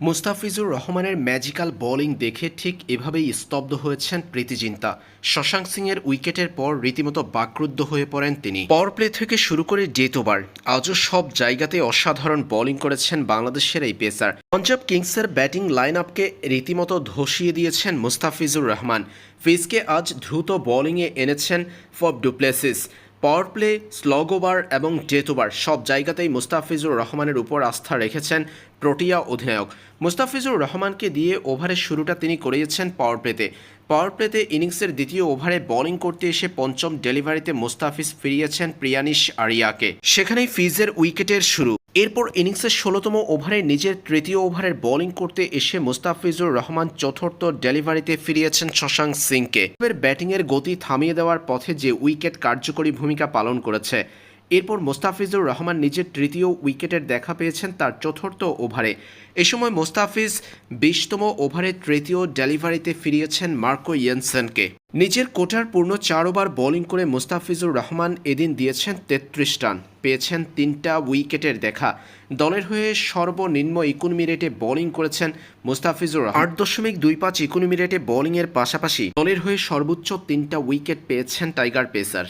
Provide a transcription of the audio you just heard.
মুস্তাফিজুর রহমানের magical bowling দেখে ঠিক এভাবেই স্তব্ধ হয়েছেন প্রীতিজিন্তা শশাঙ্ক সিংয়ের উইকেটের পর রীতিমতো বাকরুদ্ধ হয়ে পড়েন তিনি। পাওয়ার প্লে থেকে শুরু করে ডেট ওভার আজও সব জায়গাতে অসাধারণ বোলিং করেছেন বাংলাদেশের এই পেসার। পঞ্জাব কিংসের ব্যাটিং লাইন আপকে রীতিমতো ধসিয়ে দিয়েছেন মুস্তাফিজুর রহমান। ফিজকে আজ দ্রুত বোলিংয়ে এনেছেন Faf du Plessis. Power play slog over এবং ডেথ সব জায়গাতেই মুস্তাফিজুর রহমানের উপর আস্থা রেখেছেন প্রোটিয়া অধিনায়ক। মুস্তাফিজুর রহমানকে দিয়ে ওভারের শুরুটা তিনি করিয়েছেন পাওয়ার প্লেতে পাওয়ার প্লেতে ইনিংসের দ্বিতীয় ওভারে বোলিং করতে এসে পঞ্চম ডেলিভারিতে মুস্তাফিজ ফিরিয়েছেন প্রিয়ানিশ আরিয়াকে। সেখানেই ফিজের উইকেটের শুরু। এরপর ইনিংসের ষোলোতম ওভারে নিজের তৃতীয় ওভারের বোলিং করতে এসে মুস্তাফিজুর রহমান চতুর্থ ডেলিভারিতে ফিরিয়েছেন শশাঙ্ক সিংকে। ব্যাটিংয়ের গতি থামিয়ে দেওয়ার পথে যে উইকেট কার্যকরী ভূমিকা পালন করেছে এরপর মোস্তাফিজুর রহমান নিজের তৃতীয় উইকেটের দেখা পেয়েছেন তার চতুর্থ ওভারে। এ সময় মোস্তাফিজ বিশতম ওভারে তৃতীয় ডেলিভারিতে ফিরিয়েছেন মার্কো ইয়েনসেনকে। নিজের কোটার পূর্ণ চার ওভার বোলিং করে মোস্তাফিজুর রহমান এদিন দিয়েছেন তেত্রিশ রান, পেয়েছেন তিনটা উইকেটের দেখা। দলের হয়ে সর্বনিম্ন ইকোনমি রেটে বোলিং করেছেন মুস্তাফিজুর রহমান। আট দশমিক দুই পাঁচ ইকোনমি রেটে বোলিংয়ের পাশাপাশি দলের হয়ে সর্বোচ্চ তিনটা উইকেট পেয়েছেন টাইগার পেসার।